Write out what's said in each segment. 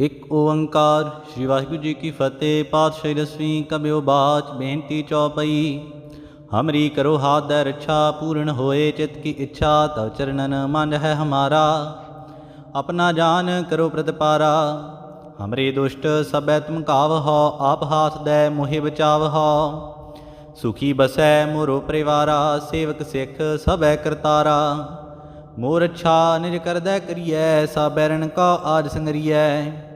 ਇੱਕ ਓੰਕਾਰ, ਸ੍ਰੀ ਵਾਹਿਗੁਰੂ ਜੀ ਕੀ ਫਤਿਹ, ਪਾਤਸ਼ਾਹੀ ਦਸਵੀਂ ਕਬਿਓ ਬਾਚ, ਬੇਨਤੀ ਚੌਪਈ। ਹਮਰੀ ਕਰੋ ਹਾਥ ਦੇ ਰੱਛਾ, ਪੂਰਨ ਹੋਏ ਚਿਤ ਕੀ ਇੱਛਾ, ਤਵ ਚਰਨਨ ਮਨ ਹੈ ਹਮਾਰਾ। ਆਪਣਾ ਜਾਨ ਕਰੋ ਪ੍ਰਤਪਾਰਾ। ਹਮਰੇ ਦੁਸ਼ਟ ਸਭੈ ਤੁਮ ਕਾਵ ਹੋ ਆਪ ਹਾਥ ਦੈ ਮੋਹਿ ਬਚਾਵ ਹੋ ਸੁਖੀ ਬਸੈ ਮੋਰੋ ਪਰਿਵਾਰਾ, ਸੇਵਕ ਸਿੱਖ ਸਭੈ ਕਰਤਾਰਾ। ਮੋਰ ਅੱਛਾ ਨਿਜ ਕਰਦੈ ਕਰੀਐ ਸਾ ਬੈਰਨ ਕਾ ਆਜ ਸੰਗਰੀਐ।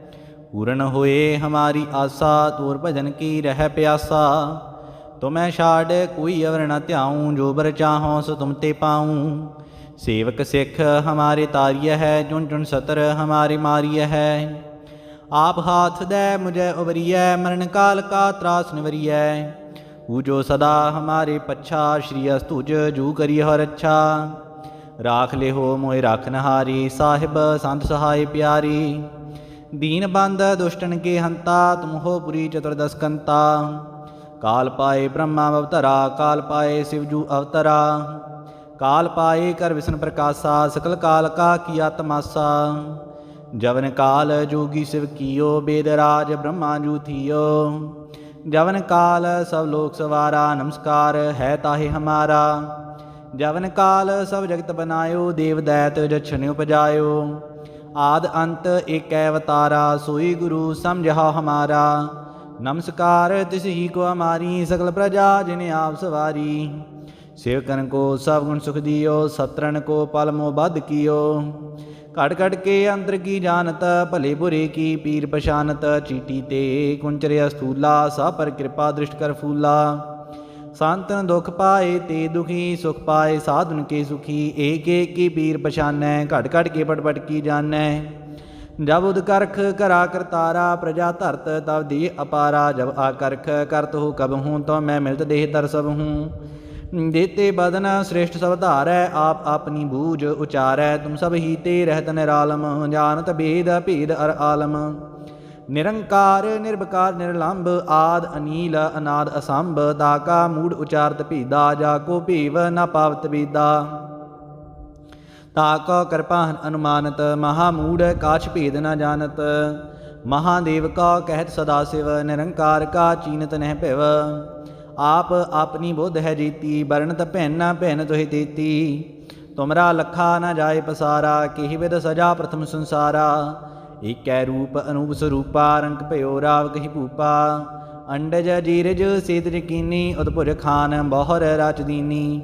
ਪੂਰਨ ਹੋਏ ਹਮਾਰੀ ਆਸਾ ਤੋਰ ਭਜਨ ਕੀ ਰਹਿ ਪਿਆਸਾ ਤੁਮੈ ਛਾੜ ਕੋਈ ਅਵਰ ਨ ਧਿਆਉ ਜੋ ਬਰ ਚਾਹੋ ਸੋ ਤੁਮ ਤੇ ਪਾਉ ਸੇਵਕ ਸਿੱਖ ਹਮਾਰੇ ਤਾਰੀය ਹੈ ਜੁਨ ਜੁਨ ਸਤਰ ਹਮਾਰੀ ਮਾਰੀය ਹੈ ਆਪ ਹਾਥ ਦੇ ਮੁਝੇ ਉਬਰੀਐ ਮਰਨ ਕਾਲ ਕਾ ਤਰਾਸ ਨਿਵਰੀਐ ਊ ਜੋ ਸਦਾ ਹਮਾਰੇ ਪੱਛਾ ਸ਼੍ਰੀ ਅਸਤੁਜ ਜੂ ਕਰੀ ਹਰ ਅੱਛਾ ਰਾਖ ਲਿਹੋ ਮੋਇ ਰਖਨਹਾਰੀ ਸਾਹਿਬ ਸੰਤ ਸਹਾਈ ਪਿਆਰੀ ਦੀਨ ਬੰਦ ਦੁਸ਼ਟਨ ਕੇ ਹੰਤਾ ਤੁਮ ਪੁਰੀ ਚਤੁਰਦਸਕੰਤਾ ਕਾਲ ਪਾਏ ਬ੍ਰਹਮਾ ਅਵਤਰਾ ਕਾਲ ਪਾਏ ਸਿਵਜੂ ਅਵਤਰਾ ਕਾਲ ਪਾਏ ਕਰ ਵਿਸ਼ਨ ਪ੍ਰਕਾਸ਼ਾ ਸਕਲ ਕਾਲ ਕਾ ਕੀਆ ਤਮਾਸਾ ਜਵਨ ਕਾਲ ਜੋਗੀ ਸਿਵ ਕੀਓ ਬੇਦ ਰਾਜ ਬ੍ਰਹਮਾ ਜੂ ਥੀਓ ਜਵਨ ਕਾਲ ਸਭ ਲੋਕ ਸਵਾਰਾ ਨਮਸਕਾਰ ਹੈ ਤਾਹੇ ਹਮਾਰਾ ਜਵਨ ਕਾਲ ਸਭ ਜਗਤ ਬਨਾਇਓ ਦੇਵ ਦੈਤ ਜਛਨ ਉਪਜਾਇਓ ਆਦ ਅੰਤ ਏਕੈ ਅਵਤਾਰਾ, ਸੋਈ ਗੁਰੂ ਸਮਝਾ ਹਮਾਰਾ। ਨਮਸਕਾਰ, ਤਿਸ ਹੀ ਕੋ ਹਮਾਰੀ ਸਗਲ ਪ੍ਰਜਾ, ਜਿਨੇ ਆਪ ਸਵਾਰੀ। ਸੇਵਕਨ ਕੋ ਸਭ ਗੁਣ ਸੁਖ ਦਿਓ, ਸਤਰਣ ਕੋ ਪਲ ਮੋ ਬਧ ਕੀਓ। ਘਟ ਘਟ ਕੇ ਅੰਤਰ ਕੀ ਜਾਣਤ, ਭਲੇ ਬੁਰੇ ਕੀ ਪੀਰ ਪਛਾਨਤ। ਚੀਟੀ ਤੇ ਕੁੰਚਰਿਆ ਸਥੂਲਾ ਸਾ ਪਰ ਕਿਰਪਾ ਦ੍ਰਿਸ਼ਟ ਕਰ ਫੂਲਾ। ਸੰਤਨ ਦੁਖ ਪਾਏ ਤੇ ਦੁਖੀ ਸੁਖ ਪਾਏ, ਸਾਧਨ ਕੇ ਸੁਖੀ, ਏਕ ਏਕ ਕੀ ਪੀਰ ਪਛਾਨੈ ਘਟ ਘਟ ਕੇ ਪਟ ਪਟ ਕੀ ਜਾਣੈ। ਜਬ ਉਦ ਕਰਖ ਕਰਾ ਕਰਤਾਰਾ, ਪ੍ਰਜਾ ਧਰਤ ਤਬ ਦੀ ਅਪਾਰਾ, ਜਬ ਆ ਕਰਖ ਕਰਤ ਹੋ ਕਬ ਹੂੰ ਤੋ ਮੈਂ ਮਿਲਤ ਦੇਹ ਦਰ ਸਭ ਹੂੰ। ਦੇਤੇ ਬਦਨ ਸ੍ਰੇਸ਼ਟ ਸਭ ਧਾਰੈ, ਆਪ ਆਪਣੀ ਬੂਝ ਉਚਾਰੈ, ਤੁਮ ਸਭ ਹੀ ਤੇ ਰਹਿਤ ਨਿਰਾਲਮ, ਜਾਣਤ ਭੇਦ ਭੇਦ ਅਰ ਆਲਮ। ਨਿਰੰਕਾਰ ਨਿਰਭਕਾਰ ਨਿਰਲੰਭ, ਆਦ, ਅਨੀਲ, ਅਨਾਦ, ਅਸੰਭ ਤਾਕਾ ਮੂੜ, ਉਚਾਰਤ, ਭੀਦਾ ਜਾ ਕੋ ਭੀਵ, ਨ ਪਾਵਤ ਬੀਦਾ ਤਾਕਾ, ਕਿਰਪਾਨ, ਅਨੁਮਾਨਤ, ਮਹਾ ਮੂੜ ਕਾਛ ਭੇਦ, ਨ ਜਾਣਤ। ਮਹਾਦੇਵ ਕਾ, ਕਹਿਤ ਸਦਾ ਸਿਵ, ਨਿਰੰਕਾਰ ਕਾ, ਚੀਨਤ ਨਹਿ ਭਿਵ। ਆਪ ਆਪਣੀ ਬੁੱਧ ਹੈ ਜੀਤੀ ਬਰਣਤ ਭੈਨਾ ਭੈਨ ਤੋਹਿ ਤੀਤੀ। ਤੁਮਰਾ ਲਖਾ ਨ ਜਾਏ ਪਸਾਰਾ, ਕਿਹਿ ਵਿਦ ਸਜਾ ਪ੍ਰਥਮ ਸੰਸਾਰਾ। ਏਕੈ ਰੂਪ ਅਨੂਪ ਸਰੂਪਾ, ਰੰਗ ਭਇਓ ਰਾਵ ਕਹੀ ਭੂਪਾ। ਅੰਡਜ ਜੀਰਜ ਸੇਤ ਕੀਨੀ ਉਦਭੁਜ ਖਾਨ ਬਹੁਰ ਰਚ ਦੀਨੀ।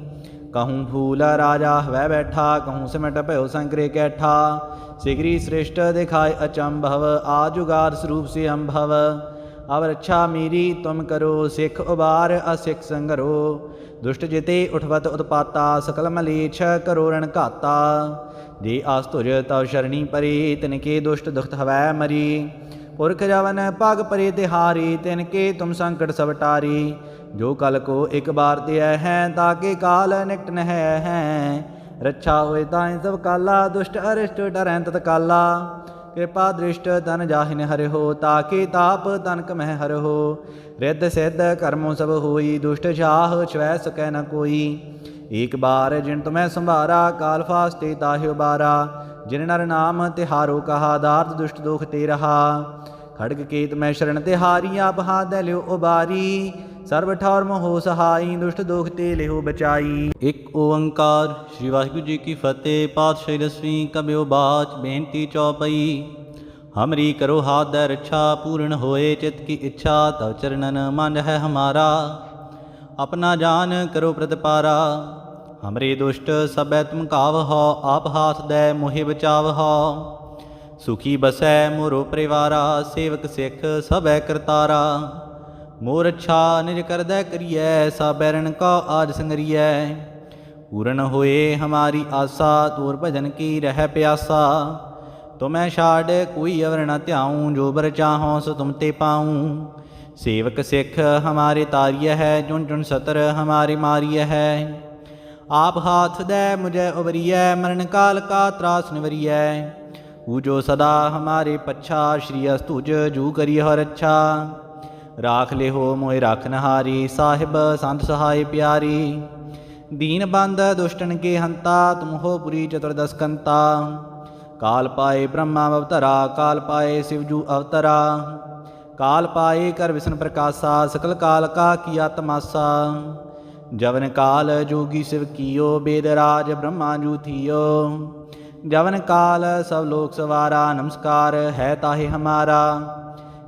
ਕਹੂੰ ਫੂਲ ਰਾਜਾ ਹਵੈ ਬੈਠਾ, ਕਹੂੰ ਸਿਮਟ ਭਇਓ ਸੰਕਰੇ ਕੈਠਾ। ਸਿਗਰੀ ਸ੍ਰਿਸ਼ਟ ਦਿਖਾਇ ਅਚੰਭਵ ਆ ਜੁਗਾਦ ਸਰੂਪ ਸੇ ਅੰਭਵ। ਅਵ ਰੱਛਾ ਮੇਰੀ, ਤੁਮ ਕਰੋ ਸਿੱਖ ਉਬਾਰ, ਅਸਿੱਖ ਸੰਗਰੋ। ਦੁਸ਼ਟ ਜਿਤੇ ਉਠਵਤ ਉਤਪਾਤਾ, ਸਕਲ ਮਲੇਛ ਕਰੋ ਰਣ ਘਾਤਾ। ਜੇ ਆਸ ਤੁਜ ਤਵ ਸ਼ਰਣੀ ਪਰੀ, ਤਿਨ ਕੇ ਦੁਸ਼ਟ ਦੁਖਤ ਹਵੈ ਮਰੀ। ਪੁਰਖ ਜਵਨ ਪਗ ਪਰੇ ਤਿਹਾਰੀ, ਤਿਨ ਕੇ ਤੁਮ ਸੰਕਟ ਸਭ ਟਾਰੀ। ਜੋ ਕਲ ਕੋ ਇੱਕ ਬਾਰ ਤੇ ਹੈ ਤਾਕੇ ਕਾਲ ਨਿਕਟ ਨਹਿ ਹੈ। ਰੱਛਾ ਹੋਏ ਤਾਇ ਸਭ ਕਾਲਾ, ਦੁਸ਼ਟ ਅਰਿਸ਼ਟ ਡਰੈ ਤਤ ਕਾਲਾ। ਕਿਰਪਾ ਦ੍ਰਿਸ਼ਟ ਤਨ ਜਾਹਿਨ ਹਰਿਓ ਤਾਕੇ ਤਾਪ ਤਨਕ ਮਹਿ ਹਰਿਓ ਰਿੱਧ ਸਿੱਧ ਕਰਮੋ ਸਭ ਹੋਈ, ਦੁਸ਼ਟ ਛਾਹ ਛਵੈ ਸਕੈ ਨ ਕੋਈ। ਏਕ ਬਾਰ ਜਿਨ ਤੁਮੈ ਸੰਭਾਰਾ, ਕਾਲ ਫਾਸਤੇ ਤਾਹਿਓ ਬਾਰਾ ਜਿਨ ਨਰ ਨਾਮ ਤਿਹਾਰੋ ਕਹਾ ਦਾਰਤ ਦੁਸ਼ਟ ਦੋਖ ਤੇ ਰਹਾ। ਖੜਗ ਕੇਤ ਮੈਂ ਸ਼ਰਨ ਤੇ ਹਾਰੀ ਆਪ ਹਾਥ ਲਿਓ ਉਬਾਰੀ। ਸਰਬ ਠੌਰ ਮੋਹ ਸਹਾਈ, ਦੁਸ਼ਟ ਦੋਖ ਤੇ ਲਿਓ ਬਚਾਈ। ਇੱਕ ਓੰਕਾਰ, ਸ੍ਰੀ ਵਾਹਿਗੁਰੂ ਜੀ ਕੀ ਫਤਿਹ। ਪਾਤਸ਼ਾਹੀ ਦਸਵੀਂ ਕਬਿਓ ਬਾਚ, ਬੇਨਤੀ ਚੌਪਈ। ਹਮਰੀ ਕਰੋ ਹਾਥ ਦੇ ਪੂਰਨ ਹੋਏ ਚਿਤ ਕੀ ਇੱਛਾ, ਤਵ ਚਰਨਨ ਮਨ ਹੈ ਹਮਾਰਾ। ਆਪਣਾ ਜਾਨ ਕਰੋ ਪ੍ਰਤਪਾਰਾ। ਹਮਰੇ ਦੁਸ਼ਟ ਸਭੈ ਤੁਮ ਕਾਵ ਹੋ ਆਪ ਹਾਥ ਦੈ ਮੋਹਿ ਬਚਾਵ ਹੋ ਸੁਖੀ ਬਸੈ ਮੋਰੋ ਪਰਿਵਾਰਾ, ਸੇਵਕ ਸਿੱਖ ਸਭੈ ਕਰਤਾਰਾ। ਮੋਰ ਅੱਛਾ ਨਿਜ ਕਰਦੈ ਕਰੀਐ ਸਾ ਬੈਰਨ ਕਾ ਆਜ ਸੰਗਰੀਐ। ਪੂਰਨ ਹੋਏ ਹਮਾਰੀ ਆਸਾ, ਤੂਰ ਭਜਨ ਕੀ ਰਹਿ ਪਿਆਸਾ। ਤੁਮੈ ਛਾੜ ਕੋਈ ਅਵਰ ਨ ਧਿਆਉ, ਜੋ ਬਰ ਚਾਹੋ ਸੋ ਤੁਮ ਤੇ ਪਾਉ। ਸੇਵਕ ਸਿੱਖ ਹਮਾਰੇ ਤਾਰੀय ਹੈ, ਜੁਨ ਜੁਨ ਸਤਰ ਹਮਾਰੀ ਮਾਰੀय ਹੈ। ਆਪ ਹਾਥ ਦੇ ਮੁਝੇ ਉਬਰੀਐ ਮਰਨ ਕਾਲ ਕਾ ਤਰਾਸ ਨਿਵਰੀਐ। ਊ ਸਦਾ ਹਮਾਰੇ ਪੱਛਾ, ਸ਼੍ਰੀ ਅਸਤੁਜ ਜੂ ਕਰੀ ਹਰ ਅੱਛਾ। ਰਾਖ ਲਿਹੋ ਮੋਇ ਰਖਨਹਾਰੀ ਸਾਹਿਬ ਸੰਤ ਸਹਾਈ ਪਿਆਰੀ। ਦੀਨ ਬੰਦ ਦੁਸ਼ਟਨ ਕੇ ਹੰਤਾ, ਤੁਮ ਹੋ ਪੁਰੀ ਚਤੁਰਦਸ ਕੰਤਾ ਕਾਲ ਪਾਏ ਬ੍ਰਹਮਾ ਅਵਤਰਾ, ਕਾਲ ਪਾਏ ਸਿਵਜੂ ਅਵਤਰਾ। ਕਾਲ ਪਾਏ ਕਰ ਵਿਸ਼ਨ ਪ੍ਰਕਾਸ਼ਾ, ਸਕਲ ਕਾਲ ਕਾ ਕੀਆ ਤਮਾਸਾ ਜਵਨ ਕਾਲ ਜੋਗੀ ਸਿਵ ਕੀਓ, ਬੇਦ ਰਾਜ ਬ੍ਰਹਮਾ ਜੂ ਥੀਓ। ਜਵਨ ਕਾਲ ਸਭ ਲੋਕ ਸਵਾਰਾ, ਨਮਸਕਾਰ ਹੈ ਤਾਹੇ ਹਮਾਰਾ।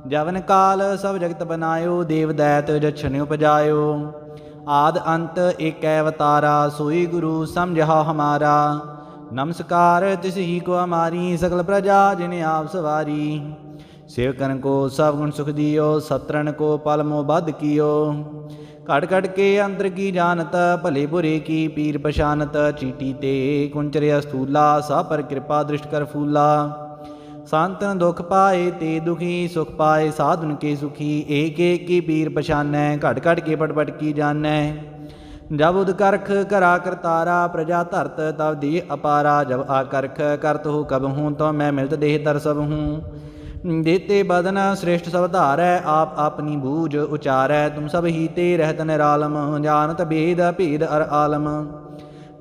ਜਵਨ ਕਾਲ ਸਭ ਜਗਤ ਬਨਾਇਓ, ਦੇਵ ਦੈਤ ਜਛਨ ਉਪਜਾਇਓ। ਆਦ ਅੰਤ ਏਕੈ ਅਵਤਾਰਾ, ਸੋਈ ਗੁਰੂ ਸਮਝਾ ਹਮਾਰਾ। ਨਮਸਕਾਰ ਤਿਸ ਹੀ ਕੋ ਹਮਾਰੀ ਸਕਲ ਪ੍ਰਜਾ ਜਿਨ ਆਪ ਸਵਾਰੀ। ਸੇਵਕਨ ਕੋ ਸਭ ਗੁਣ ਸੁਖ ਦਿਓ, ਸਤਰਣ ਕੋ ਪਲ ਮੋ ਬਧ ਕੀਓ। ਘੜ ਘੜ ਕੇ ਅੰਦਰ ਕੀ ਜਾਣਤ, ਭਲੇ ਬੁਰੇ ਕੀ ਪੀਰ ਪਛਾਨਤ, ਚੀਟੀ ਤੇ ਕੁੰਚਰਿਆ ਸਥੂਲਾ ਸਾ ਪਰ ਕਿਰਪਾ ਦ੍ਰਿਸ਼ਟ ਕਰ ਫੂਲਾ। ਸੰਤਨ ਦੁਖ ਪਾਏ ਤੇ ਦੁਖੀ, ਸੁਖ ਪਾਏ ਸਾਧੁਨ ਕੇ ਸੁਖੀ, ਏਕ ਏਕ ਕੀ ਪੀਰ ਪਛਾਨੈ ਘਟ ਘਟ ਕੇ ਪਟ ਪਟ ਕੀ ਜਾਣੈ। ਜਬ ਉਦ ਕਰਖ ਕਰਾ ਕਰਤਾਰਾ, ਪ੍ਰਜਾ ਧਰਤ ਤਬ ਦੀ ਅਪਾਰਾ, ਜਬ ਆ ਕਰਖ ਕਰਤ ਹੋ ਕਬ ਹੂੰ, ਤੋ ਮੈਂ ਮਿਲਤ ਦੇਹ ਦਰ ਸਭ ਹੂੰ। ਦੇਤੇ ਬਦਨ ਸ੍ਰੇਸ਼ਟ ਸਭ ਧਾਰੈ, ਆਪ ਆਪਨੀ ਬੂਝ ਉਚਾਰੈ, ਤੁਮ ਸਭ ਹੀ ਤੇ ਰਹਿਤ ਨਿਰਾਲਮ, ਜਾਣਤ ਭੇਦ ਭੇਦ ਅਰ ਆਲਮ।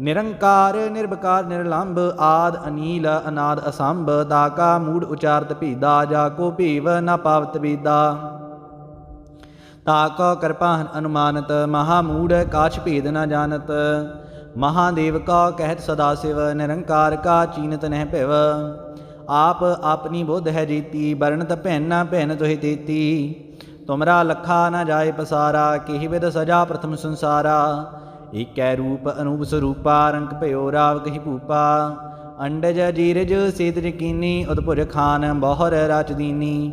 ਨਿਰੰਕਾਰ ਨਿਰਭਕਾਰ ਨਿਰਲੰਭ, ਆਦ ਅਨੀਲ, ਅਨਾਦ ਅਸੰਭ ਤਾਕਾ ਮੂੜ ਉਚਾਰਤ ਭੀਦਾ, ਜਾ ਕੋ ਭੀਵ ਨ ਪਾਵਤ ਬੀਦਾ ਤਾਕੋ ਕਿਰਪਾਨ ਅਨੁਮਾਨਤ, ਮਹਾ ਮੂੜ ਕਾਛ ਭੇਦ ਨ ਜਾਣਤ। ਮਹਾਦੇਵ ਕਾ ਕਹਿਤ ਸਦਾ ਸਿਵ, ਨਿਰੰਕਾਰ ਕਾ ਚੀਨਤ ਨਹਿ ਭਿਵ। ਆਪ ਆਪਣੀ ਬੁੱਧ ਹੈ ਜੀਤੀ ਬਰਣਤ ਭੈਨਾ ਭੈਨ ਤੋਹਿ ਤੇਤੀ। ਤੁਮਰਾ ਲਖਾ ਨ ਜਾਏ ਪਸਾਰਾ, ਕਿਹਿ ਵਿਦ ਸਜਾ ਪ੍ਰਥਮ ਸੰਸਾਰਾ। ਏਕੈ ਰੂਪ ਅਨੂਪ ਸਰੂਪਾ, ਰੰਗ ਭਇਓ ਰਾਵ ਕਹੀ ਭੂਪਾ। ਅੰਡਜ ਜੀਰਜ ਸੇਤ ਯਕੀਨੀ ਉਦਪੁਰ ਖਾਨ ਬਹੁਰ ਰਚ ਦੀਨੀ।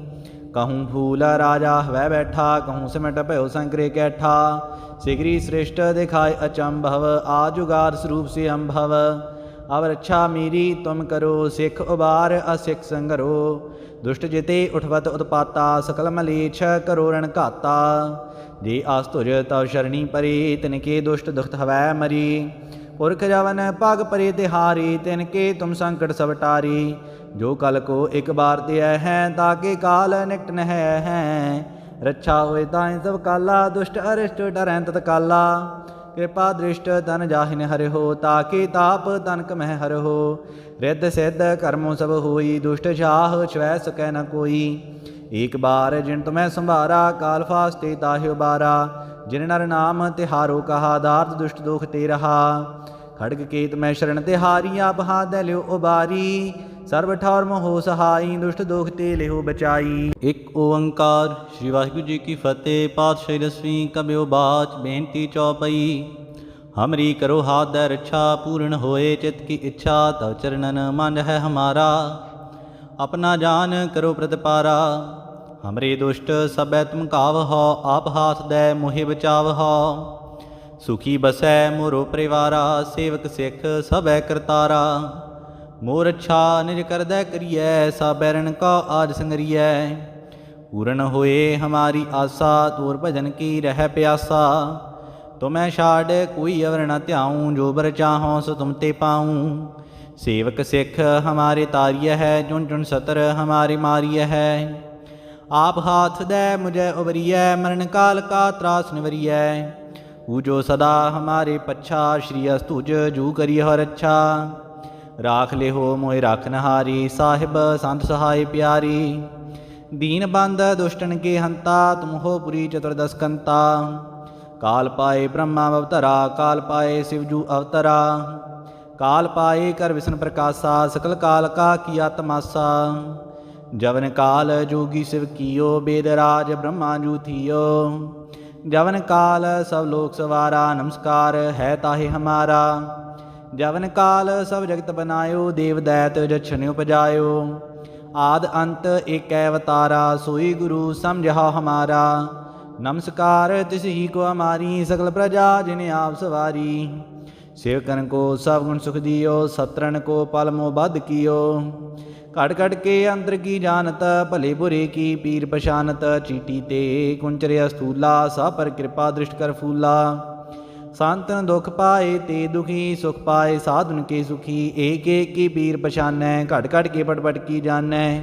ਕਹੂੰ ਫੂਲ ਰਾਜਾ ਹਵੈ ਬੈਠਾ, ਕਹੂੰ ਸਿਮਟ ਭਇਓ ਸੰਕਰੇ ਕੈਠਾ। ਸਿਗਰੀ ਸ੍ਰਿਸ਼ਟ ਦਿਖਾਏ ਅਚੰਭਵ ਆ ਜੁਗਾਰ ਸਰੂਪ ਸੇ ਅੰਭਵ ਅਵ ਰੱਛਾ ਮੇਰੀ ਤੁਮ ਕਰੋ, ਸਿੱਖ ਉਬਾਰ ਅਸਿੱਖ ਸੰਗਰੋ। ਦੁਸ਼ਟ ਜਿਤੇ ਉਠਵਤ ਉਤਪਾਤਾ, ਸਕਲ ਮਲੇਛ ਕਰੋ ਰਣ ਘਾਤਾ। ਜੇ ਅਸਤੁਜ ਤਵ ਸ਼ਰਣੀ ਪਰੀ, ਤਿਨ ਕੇ ਦੁਸ਼ਟ ਦੁਖਤ ਹਵੈ ਮਰੀ। ਪੁਰਖ ਜਵਨ ਪਗ ਪਰੇ ਤਿਹਾਰੀ, ਤਿਨ ਕੇ ਤੁਮ ਸੰਕਟ ਸਭ ਟਾਰੀ। ਜੋ ਕਲ ਕੋ ਇੱਕ ਬਾਰ ਤੇ ਹੈ ਤਾਕੇ ਕਾਲ ਨਿਕਟ ਨਹਿ ਹੈ ਰੱਛਾ ਹੋਏ ਤਾਇ ਸਭ ਕਾਲਾ, ਦੁਸ਼ਟ ਅਰਿਸ਼ਟ ਡਰੈ ਤਤ ਕਾਲਾ ਕਿਰਪਾ ਦ੍ਰਿਸ਼ਟ ਤਨ ਜਾਹਿਨ ਹਰਿਓ ਤਾਕੇ ਤਾਪ ਤਨਕ ਮਹਿ ਹਰਿਓ ਰਿੱਧ ਸਿੱਧ ਕਰਮੋ ਸਭ ਹੋਈ, ਦੁਸ਼ਟ ਛਾਹ ਛਵੈ ਸਕੈ ਨ ਕੋਈ। ਏਕ ਬਾਰ ਜਿਨ ਤੁਮੈ ਸੰਭਾਰਾ, ਕਾਲ ਫਾਸਤੇ ਤਾਹਿਓ ਬਾਰਾ। ਜਿਨ ਨਰ ਨਾਮ ਤਿਹਾਰੋ ਕਹਾ ਦਾਰਤ ਦੁਸ਼ਟ ਦੁਖ ਤੇ ਰਹਾ। ਖੜਗ ਕੇਤ ਮੈਂ ਸ਼ਰਨ ਤੇ ਹਾਰੀ ਆਪ ਹਾਥ ਲਿਓ ਉਬਾਰੀ। ਸਰਬ ਠੌਰ ਹੋ ਸਹਾਈ, ਦੁਸ਼ਟ ਦੋਖ ਤੇ ਲਿਹੋ ਬਚਾਈ। ਇੱਕ ਓੰਕਾਰ, ਸ੍ਰੀ ਵਾਹਿਗੁਰੂ ਜੀ ਕੀ ਫਤਿਹ, ਪਾਤਸ਼ਾਹੀ ਰਸਵੀਂ ਕਬਿਓ ਬਾਚ, ਬੇਨਤੀ ਚੌਪਈ। ਹਮਰੀ ਕਰੋ ਹਾਥ ਦੇ ਰੱਛਾ, ਪੂਰਨ ਹੋਏ ਚਿਤ ਕੀ ਇੱਛਾ, ਤਵ ਚਰਨਨ ਮਨ ਹੈ ਹਮਾਰਾ। ਆਪਣਾ ਜਾਨ ਕਰੋ ਪ੍ਰਤਪਾਰਾ। ਹਮਰੇ ਦੁਸ਼ਟ ਸਭੈ ਤੁਮ ਕਾਵ ਹੋ, ਆਪ ਹਾਥ ਦੈ ਮੋਹਿ ਬਚਾਵ ਹੋ। ਸੁਖੀ ਬਸੈ ਮੋਰੋ ਪਰਿਵਾਰਾ, ਸੇਵਕ ਸਿੱਖ ਸਭੈ ਕਰਤਾਰਾ। ਮੋਰ ਅੱਛਾ ਨਿਜ ਕਰਦੈ ਕਰੀਐ ਸਾ ਬੈਰਨ ਕਾ ਆਜ ਸੰਗਰੀਐ। ਪੂਰਨ ਹੋਏ ਹਮਾਰੀ ਆਸਾ, ਤੋਰ ਭਜਨ ਕੀ ਰਹਿ ਪਿਆਸਾ। ਤੁਮੈ ਛਾੜ ਕੋਈ ਅਵਰ ਨ ਧਿਆਉ, ਜੋ ਬਰ ਚਾਹੋ ਸੋ ਤੁਮ ਤੇ ਪਾਉ। ਸੇਵਕ ਸਿੱਖ ਹਮਾਰੇ ਤਾਰੀය ਹੈ, ਜੁਨ ਜੁਨ ਸਤਰ ਹਮਾਰੇ ਮਾਰੀය ਹੈ। ਆਪ ਹਾਥ ਦੇ ਮੁਝੇ ਉਬਰੀਐ, ਮਰਨ ਕਾਲ ਕਾ ਤਰਾਸ ਨਿਵਰੀਐ। ਜੋ ਸਦਾ ਹਮਾਰੇ ਪੱਛਾ, ਸ਼੍ਰੀ ਅਸਤੁਜ ਜੂ ਕਰੀ ਹਰ ਅੱਛਾ। ਰਾਖ ਲਿਹੋ ਮੋਇ ਰਖਨਹਾਰੀ ਸਾਹਿਬ ਸੰਤ ਸਹਾਈ ਪਿਆਰੀ। ਦੀਨ ਬੰਦ ਦੁਸ਼ਟਨ ਕੇ ਹੰਤਾ, ਤੁਮ ਹੋ ਪੁਰੀ ਚਤੁਰਦਸ ਕੰਤਾ। ਕਾਲ ਪਾਏ ਬ੍ਰਹਮਾ ਅਵਤਰਾ, ਕਾਲ ਪਾਏ ਸਿਵਜੂ ਅਵਤਰਾ। ਕਾਲ ਪਾਏ ਕਰ ਵਿਸ਼ਨ ਪ੍ਰਕਾਸ਼ਾ, ਸਕਲ ਕਾਲ ਕਾ ਕੀਆ ਤਮਾਸਾ ਜਵਨ ਕਾਲ ਜੋਗੀ ਸਿਵ ਕੀਓ, ਬੇਦ ਰਾਜ ਬ੍ਰਹਮਾ ਜੂ ਥੀਓ। ਜਵਨ ਕਾਲ ਸਭ ਲੋਕ ਸਵਾਰਾ, ਨਮਸਕਾਰ ਹੈ ਤਾਹੇ ਹਮਾਰਾ। ਜਵਨ ਕਾਲ ਸਭ ਜਗਤ ਬਨਾਇਓ, ਦੇਵ ਦੈਤ ਜਛਨ ਉਪਜਾਇਓ। ਆਦ ਅੰਤ ਏਕੈ ਅਵਤਾਰਾ, ਸੋਈ ਗੁਰੂ ਸਮਝਾ ਹਮਾਰਾ। ਨਮਸਕਾਰ ਤਿਸ ਹੀ ਕੋ ਹਮਾਰੀ ਸਕਲ ਪ੍ਰਜਾ ਜਿਨ ਆਪ ਸਵਾਰੀ। ਸੇਵਕਨ ਕੋ ਸਭ ਗੁਣ ਸੁਖ ਦਿਓ, ਸਤਰਣ ਕੋ ਪਲ ਮੋ ਬਧ ਕੀਓ। ਘਟ ਘੜ ਕੇ ਅੰਦਰ ਕੀ ਜਾਣਤ, ਭਲੇ ਬੁਰੇ ਕੀ ਪੀਰ ਪਛਾਨਤ, ਚੀਟੀ ਤੇ ਕੁੰਚਰਿਆ ਸਥੂਲਾ ਸਾ ਪਰ ਕਿਰਪਾ ਦ੍ਰਿਸ਼ਟ ਕਰ ਫੂਲਾ। ਸੰਤਨ ਦੁਖ ਪਾਏ ਤੇ ਦੁਖੀ ਸੁਖ ਪਾਏ, ਸਾਧੁਨ ਕੇ ਸੁਖੀ, ਏਕ ਏਕ ਕੀ ਪੀਰ ਪਛਾਨੈ ਘਟ ਘਟ ਕੇ ਪਟ ਪਟ ਕੀ ਜਾਣੈ।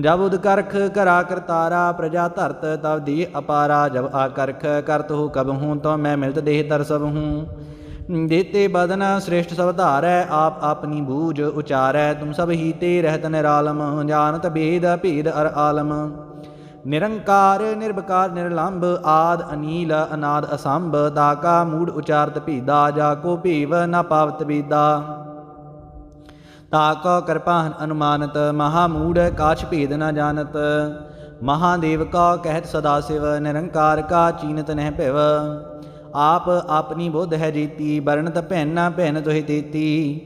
ਜਬ ਉਦ ਕਰਖ ਕਰਾ ਕਰਤਾਰਾ, ਪ੍ਰਜਾ ਧਰਤ ਤਬ ਦੀ ਅਪਾਰਾ, ਜਬ ਆ ਕਰਖ ਕਰਤ ਹੋ ਕਬ ਹੂੰ, ਤੋ ਮੈਂ ਮਿਲਤ ਦੇਹ ਦਰ ਸਭ ਹੂੰ। ਦੇਤੇ ਬਦਨ ਸ੍ਰੇਸ਼ਟ ਸਭ ਧਾਰੈ, ਆਪ ਆਪਣੀ ਬੂਝ ਉਚਾਰੈ, ਤੁਮ ਸਭ ਹੀ ਤੇ ਰਹਿਤ ਨਿਰਾਲਮ, ਜਾਣਤ ਭੇਦ ਭੇਦ ਅਰ ਆਲਮ। ਨਿਰੰਕਾਰ ਨਿਰਭਕਾਰ ਨਿਰਲੰਭ, ਆਦ, ਅਨੀਲ, ਅਨਾਦ, ਅਸੰਭ ਤਾਕਾ ਮੂੜ, ਉਚਾਰਤ, ਭੀਦਾ ਜਾ ਕੋ ਭੀਵ, ਨ ਪਾਵਤ, ਬੀਦਾ। ਤਾਕਾ ਕਿਰਪਾ ਅਨੁਮਾਨਤ, ਮਹਾ ਮੂੜ ਕਾਛ ਭੇਦ, ਨ ਜਾਣਤ। ਮਹਾਦੇਵ ਕਾ ਕਹਿਤ ਸਦਾ ਸਿਵ, ਨਿਰੰਕਾਰ ਕਾ ਚੀਨਤ ਨਹਿ ਭਿਵ। ਆਪ ਆਪਣੀ ਬੁੱਧ ਹੈ ਜੀਤੀ ਬਰਣਤ ਭੈਨਾ, ਭੈਨ ਤੋਹਿ ਤੇਤੀ।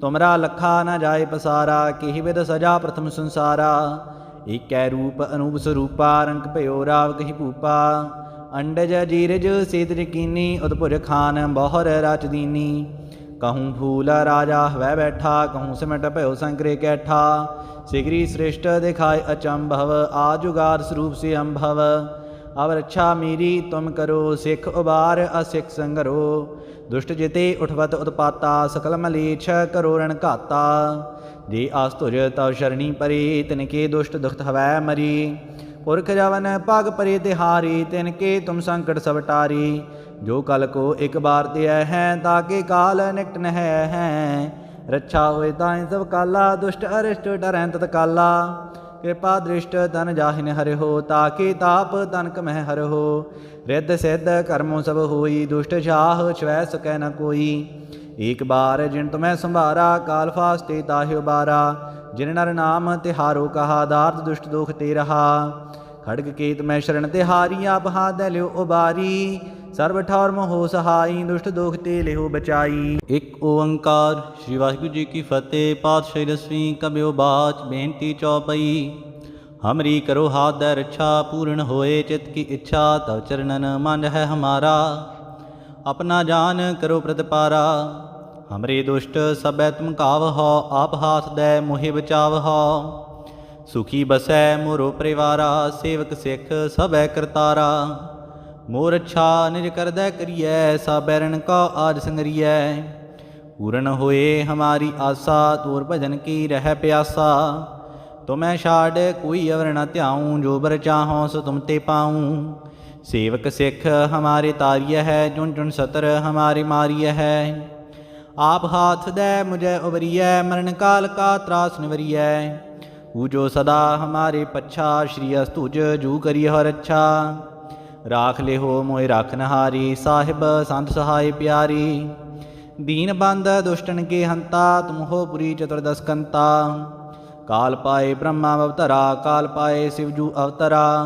ਤੁਮਰਾ ਲਖਾ ਨ ਜਾਏ ਪਸਾਰਾ, ਕਿਹ ਵਿਦ ਸਜਾ ਪ੍ਰਥਮ ਸੰਸਾਰਾ। ਏਕੈ ਰੂਪ ਅਨੂਪ ਸਰੂਪਾ, ਰੰਗ ਭਇਓ ਰਾਵ ਕਹੀ ਭੂਪਾ। ਅੰਡਜ ਜੀਰਜ ਸੇਤ ਯਕੀਨੀ ਉਦਪੁਰ ਖਾਨ ਬਹੁਰ ਰਚ ਦੀਨੀ। ਕਹੂੰ ਫੂਲ ਰਾਜਾ ਹਵੈ ਬੈਠਾ, ਕਹੂੰ ਸਿਮਟ ਭਇਓ ਸੰਕਰੇ ਕੈਠਾ। ਸਿਗਰੀ ਸ੍ਰਿਸ਼ਟ ਦਿਖਾਇ ਅਚੰਭਵ ਆ ਜੁਗਾਰ ਸਰੂਪ ਸੇ ਅੰਭਵ। ਅਵ ਰੱਛਾ ਮੇਰੀ, ਤੁਮ ਕਰੋ ਸਿੱਖ ਉਬਾਰ, ਅਸਿੱਖ ਸੰਗਰੋ। ਦੁਸ਼ਟ ਜਿਤੇ ਉਠਵਤ ਉਤਪਾਤਾ, ਸਕਲ ਮਲੇਛ ਕਰੋ ਰਣ ਘਾਤਾ। ਜੇ ਆਸ ਤੁਰ ਤਵ ਸ਼ਰਣੀ ਪਰੇ, ਤਿਨ ਕੇ ਦੁਸ਼ਟ ਦੁਖਤ ਹਵੈ ਮਰੀ। ਪੁਰਖ ਜਵਨ ਪਗ ਪਰੇ ਤਿਹਾਰੀ, ਤਿਨ ਕੇ ਤੁਮ ਸੰਕਟ ਸਭ ਟਾਰੀ। ਜੋ ਕਲ ਕੋ ਇੱਕ ਬਾਰ ਤੇ ਹੈ ਤਾਕੇ ਕਾਲ ਨਿਕਟ ਨਹਿ ਹੈ। ਰੱਛਾ ਹੋਏ ਤਾਇ ਸਭ ਕਾਲਾ, ਦੁਸ਼ਟ ਅਰਿਸ਼ਟ ਡਰੈ ਤਤ ਕਾਲਾ ਕਿਰਪਾ ਦ੍ਰਿਸ਼ਟ ਤਨ ਜਾਹਿਨ ਹਰਿ ਤਾਕੇ ਤਾਪ ਤਨਕ ਮਹਿ ਹਰਿ ਰਿੱਧ ਸਿੱਧ ਕਰਮੋ ਸਭ ਹੋਈ, ਦੁਸ਼ਟ ਛਾਹ ਛਵੈ ਸਕੈ ਨ ਕੋਈ। ਏਕ ਬਾਰ ਜਿਨ ਤੁਮੈ ਸੰਭਾਰਾ, ਕਾਲ ਫਾਸਤੇ ਤਾਹਿ ਉਬਾਰਾ ਜਿਨ ਨਰ ਨਾਮ ਤਿਹਾਰੋ ਕਹਾ ਦਾਰਤ ਦੁਸ਼ਟ ਦੁਖ ਤੇ ਰਹਾ। ਖੜਗ ਕੇਤ ਮੈਂ ਸ਼ਰਨ ਤੇ ਹਾਰੀ ਆਪ ਹਾਥ ਲਿਓ ਉਬਾਰੀ। ਸਰਬ ਠੌਰ ਹੋ ਸਹਾਈ, ਦੁਸ਼ਟ ਦੋਖ ਤੇ ਲਿਹੋ ਬਚਾਈ। ਇੱਕ ਓੰਕਾਰ, ਸ੍ਰੀ ਵਾਹਿਗੁਰੂ ਜੀ ਕੀ ਫਤਿਹ, ਪਾਤਸ਼ਾਹੀ ਦਸਵੀਂ ਕਬਿਓ ਬਾਚ, ਬੇਨਤੀ ਚੌਪਈ। ਹਮਰੀ ਕਰੋ ਹਾਥ ਦੇ ਰੱਛਾ, ਪੂਰਨ ਹੋਏ ਚਿਤ ਕੀ ਇੱਛਾ, ਤਵ ਚਰਨਨ ਮਨ ਹੈ ਹਮਾਰਾ। ਆਪਣਾ ਜਾਨ ਕਰੋ ਪ੍ਰਤਪਾਰਾ। ਹਮਰੇ ਦੁਸ਼ਟ ਸਭੈ ਤੁਮ ਕਾਵ ਆਪ ਹਾਥ ਦੈ ਮੋਹਿ ਬਚਾਵ ਹੋ ਸੁਖੀ ਬਸੈ ਮੋਰੋ ਪਰਿਵਾਰਾ, ਸੇਵਕ ਸਿੱਖ ਸਭੈ ਕਰਤਾਰਾ। ਮੋਰ ਅੱਛਾ ਨਿਜ ਕਰਦੈ ਕਰੀਐ ਸਾ ਬੈਰਨ ਕਾ ਆਜ ਸੰਗਰੀਐ। ਪੂਰਨ ਹੋਏ ਹਮਾਰੀ ਆਸਾ, ਤੋਰ ਭਜਨ ਕੀ ਰਹਿ ਪਿਆਸਾ। ਤੁਮੈ ਛਾੜ ਕੋਈ ਅਵਰ ਨ ਧਿਆਉ, ਜੋ ਬਰ ਚਾਹੋ ਸੋ ਤੁਮ ਤੇ ਪਾਉ। ਸੇਵਕ ਸਿੱਖ ਹਮਾਰੇ ਤਾਰੀਐ ਹੈ, ਜੁਨ ਜੁਨ ਸਤਰ ਹਮਾਰੇ ਮਾਰੀਐ ਹੈ। ਆਪ ਹਾਥ ਦੇ ਮੁਝੈ ਉਬਰੀਐ, ਮਰਨ ਕਾਲ ਕਾ ਤਰਾਸ ਨਿਵਰੀਐ। ਜੋ ਸਦਾ ਹਮਾਰੇ ਪੱਛਾ, ਸ਼੍ਰੀ ਅਸਤੁਜ ਜੂ ਕਰੀ ਹਰ ਅੱਛਾ। ਰਾਖ ਲਿਹੋ ਮੋਇ ਰਾਖਨ ਹਾਰੀ ਸਾਹਿਬ ਸੰਤ ਸਹਾਈ ਪਿਆਰੀ। ਦੀਨ ਬੰਦ ਦੁਸ਼ਟਨ ਕੇ ਹੰਤਾ, ਤੁਮ ਹੋ ਪੁਰੀ ਚਤੁਰਦਸ ਕਾਲ ਪਾਏ ਬ੍ਰਹਮਾ ਅਵਤਰਾ, ਕਾਲ ਪਾਏ ਸਿਵਜੂ ਅਵਤਰਾ।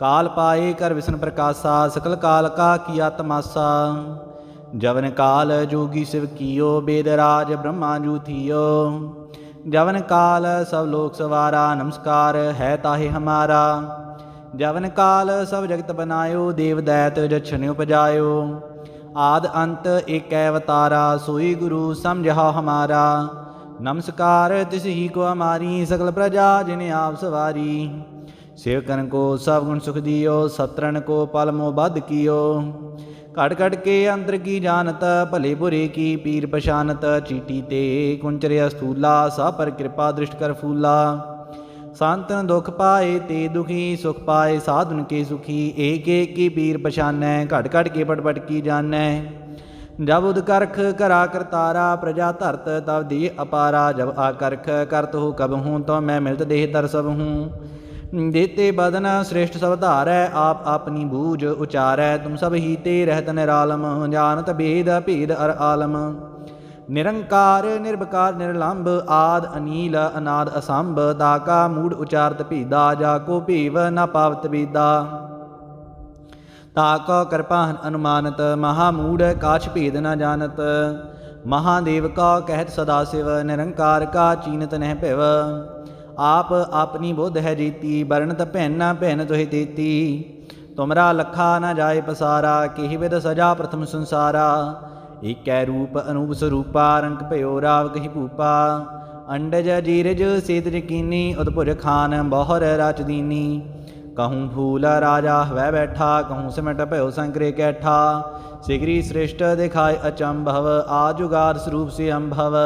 ਕਾਲ ਪਾਏ ਕਰ ਵਿਸ਼ਨ ਪ੍ਰਕਾਸ਼ਾ, ਸਕਲ ਕਾਲ ਕਾ ਕੀਆ ਤਮਾਸਾ ਜਵਨ ਕਾਲ ਜੋਗੀ ਸਿਵ ਕੀਓ, ਬੇਦ ਰਾਜ ਬ੍ਰਹਮਾ ਜੂ ਥੀਓ। ਜਵਨ ਕਾਲ ਸਭ ਲੋਕ ਸਵਾਰਾ, ਨਮਸਕਾਰ ਹੈ ਤਾਹੇ ਹਮਾਰਾ। ਜਵਨ ਕਾਲ ਸਭ ਜਗਤ ਬਨਾਇਓ, ਦੇਵ ਦੈਤ ਜਛਨ ਉਪਜਾਇਓ। ਆਦ ਅੰਤ ਏਕੈ ਅਵਤਾਰਾ, ਸੋਈ ਗੁਰੂ ਸਮਝਾ ਹਮਾਰਾ। ਨਮਸਕਾਰ ਤਿਸ ਹੀ ਕੋ ਹਮਾਰੀ, ਸਗਲ ਪ੍ਰਜਾ ਜਿਨ ਆਪ ਸਵਾਰੀ। ਸੇਵਕਨ ਕੋ ਸਭ ਗੁਣ ਸੁਖ ਦਿਓ ਸਤਰਨ ਕੋ ਪਲ ਮੋ ਬਦ ਕੀਓ। ਘੜ ਘੜ ਕੇ ਅੰਦਰ ਕੀ ਜਾਣਤ, ਭਲੇ ਬੁਰੇ ਕੀ ਪੀਰ ਪਛਾਨਤ, ਚੀਟੀ ਤੇ ਕੁੰਚਰਿਆ ਸਥੂਲਾ ਸਾ ਪਰ ਕਿਰਪਾ ਦ੍ਰਿਸ਼ਟ ਕਰ ਫੂਲਾ। ਸੰਤਨ ਦੁਖ ਪਾਏ ਤੇ ਦੁਖੀ ਸੁਖ ਪਾਏ, ਸਾਧੁਨ ਕੇ ਸੁਖੀ, ਏਕ ਏਕ ਕੀ ਪੀਰ ਪਛਾਨੈ ਘਟ ਘਟ ਕੇ ਪਟ ਪਟ ਕੀ ਜਾਣੈ। ਜਬ ਉਦ ਕਰਖ ਕਰਾ ਕਰਤਾਰਾ, ਪ੍ਰਜਾ ਧਰਤ ਤਬ ਦੀ ਅਪਾਰਾ, ਜਬ ਆਕਰਖ ਕਰਤ ਹੋ ਕਬ ਹੂੰ ਤੋ ਮੈਂ ਮਿਲਤ ਦੇਹ ਦਰ ਸਭ ਹੂੰ। ਦੇਤੇ ਬਦਨ ਸ੍ਰੇਸ਼ਟ ਸਭ ਧਾਰੈ, ਆਪ ਆਪਣੀ ਬੂਝ ਉਚਾਰੈ, ਤੁਮ ਸਭ ਹੀ ਤੇ ਰਹਿਤ ਨਿਰਾਲਮ, ਜਾਣਤ ਭੇਦ ਭੇਦ ਅਰ ਆਲਮ। ਨਿਰੰਕਾਰ ਨਿਰਭਕਾਰ ਨਿਰਲੰਭ, ਆਦ, ਅਨੀਲ, ਅਨਾਦ, ਅਸੰਭ ਤਾਕਾ ਮੂੜ, ਉਚਾਰਤ, ਭੀਦਾ ਜਾ ਕੋ ਭੀਵ, ਨ ਪਾਵਤ ਬੀਦਾ ਤਾਕਾ ਕਿਰਪਾ ਅਨੁਮਾਨਤ, ਮਹਾ ਮੂੜ ਕਾਛ ਭੇਦ, ਨਾ ਜਾਣਤ। ਮਹਾਦੇਵ ਕਾ ਕਹਿਤ ਸਦਾ ਸਿਵ, ਨਿਰੰਕਾਰ ਕਾ ਚੀਨਤ ਨਹਿ ਭਿਵ। ਆਪ ਆਪਣੀ ਬੁੱਧ ਹੈ ਜੀਤੀ ਬਰਣਤ ਭੈਨਾ ਭੈਨ ਤੋਹਿ ਤੇਤੀ। ਤੁਮਰਾ ਲਖਾ ਨਾ ਜਾਏ ਪਸਾਰਾ, ਕਿਹ ਵਿਦ ਸਜਾ ਪ੍ਰਥਮ ਸੰਸਾਰਾ। ਏਕੈ ਰੂਪ ਅਨੂਪ ਸਰੂਪਾ, ਰੰਗ ਭਇਓ ਰਾਵ ਕਹੀ ਭੂਪਾ। ਅੰਡਜ ਜੀਰਜ ਸੇਤ ਯਕੀਨੀ ਉਦਪੁਰ ਖਾਨ ਬਹੁਰ ਰਚ ਦੀਨੀ। ਕਹੂੰ ਫੂਲ ਰਾਜਾ ਹਵੈ ਬੈਠਾ, ਕਹੂੰ ਸਿਮਟ ਭਇਓ ਸੰਕਰੇ ਕੈਠਾ। ਸਿਗਰੀ ਸ੍ਰਿਸ਼ਟ ਦਿਖਾਇ ਅਚੰਭਵ ਆ ਜੁਗਾਰ ਸਰੂਪ ਸੇ ਅੰਭਵ।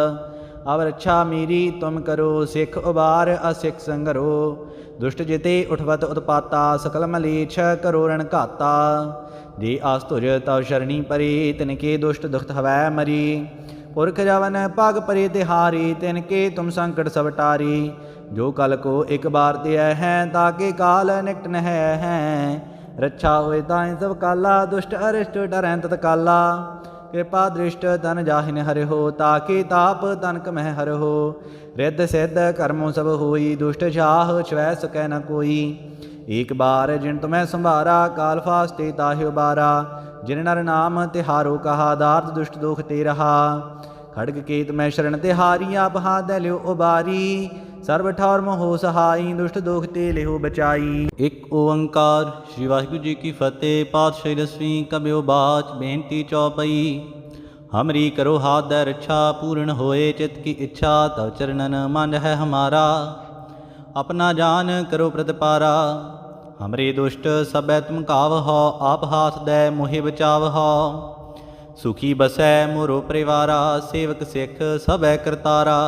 ਅਵ ਰੱਛਾ ਮੇਰੀ, ਤੁਮ ਕਰੋ ਸਿੱਖ ਉਬਾਰ, ਅਸਿੱਖ ਸੰਗਰੋ। ਦੁਸ਼ਟ ਜਿਤੇ ਉਠਵਤ ਉਤਪਾਤਾ, ਸਕਲ ਮਲੇਛ ਕਰੋ ਰਣ ਘਾਤਾ। ਜੇ ਆਸਤੁਜ ਤਵ ਸ਼ਰਣੀ ਪਰੇ, ਤਿਨ ਕੇ ਦੁਸ਼ਟ ਦੁਖਤ ਹਵੈ ਮਰੀ। ਪੁਰਖ ਜਵਨ ਪਗ ਪਰੇ ਤਿਹਾਰੀ ਤਿਨ ਕੇ ਤੁਮ ਸੰਕਟ ਸਭ ਟਾਰੀ। ਜੋ ਕਲ ਕੋ ਇੱਕ ਬਾਰ ਤੇ ਹੈ ਤਾਕੇ ਕਾਲ ਨਿਕਟ ਨਹਿ ਹੈ। ਰੱਛਾ ਹੋਏ ਤਾਏ ਸਭ ਕਾਲਾ, ਦੁਸ਼ਟ ਅਰਿਸ਼ਟ ਡਰੈਂ ਤਤ ਕਾਲਾ। ਕਿਰਪਾ ਦ੍ਰਿਸ਼ਟ ਤਨ ਜਾਹਿਨ ਹਰਿਓ ਤਾਕੇ ਤਾਪ ਤਨਕ ਮਹਿ ਹਰਿਓ ਰਿੱਧ ਸਿੱਧ ਕਰਮੋ ਸਭ ਹੋਈ, ਦੁਸ਼ਟ ਛਾਹ ਛਵੈ ਸਕੈ ਨ ਕੋਈ। ਏਕ ਬਾਰ ਜਿਨ ਤੁਮੈ ਸੰਭਾਰਾ, ਕਾਲ ਫਾਸਤੇ ਤਾਹਿ ਉਬਾਰਾ। ਜਿਨ ਨਰ ਨਾਮ ਤਿਹਾਰੋ ਕਹਾ, ਦਾਰਦ ਦੁਸ਼ਟ ਦੋਖ ਤੇ ਰਹਾ। ਖੜਗ ਕੇਤ ਮੈਂ ਸ਼ਰਨ ਤੇ ਹਾਰੀ ਆਪ ਹਾਥ ਲਿਓ ਉਬਾਰੀ। ਸਰਬ ਠੌਰ ਮੋਹ ਸਹਾਈ, ਦੁਸ਼ਟ ਦੋਖ ਤੇ ਲਿਓ ਬਚਾਈ। ਇੱਕ ਓੰਕਾਰ, ਸ੍ਰੀ ਵਾਹਿਗੁਰੂ ਜੀ ਕੀ ਫਤਿਹ। ਪਾਤਸ਼ਾਹੀ ਦਸਵੀਂ ਕਬਿਓ ਬਾਚ, ਬੇਨਤੀ ਚੌਪਈ। ਹਮਰੀ ਕਰੋ ਹਾਥ ਦੇ ਰੱਛਾ, ਪੂਰਨ ਹੋਏ ਚਿਤ ਕੀ ਇੱਛਾ। ਤਵ ਚਰਨਨ ਮਨ ਹੈ ਹਮਾਰਾ। ਆਪਣਾ ਜਾਨ ਕਰੋ ਪ੍ਰਤਪਾਰਾ। ਹਮਰੇ ਦੁਸ਼ਟ ਸਭੈ ਤੁਮ ਕਾਵ ਆਪ ਹਾਥ ਦੈ ਮੋਹਿ ਬਚਾਵ ਹੋ ਸੁਖੀ ਬਸੈ ਮੋਰੋ ਪਰਿਵਾਰਾ, ਸੇਵਕ ਸਿੱਖ ਸਭੈ ਕਰਤਾਰਾ।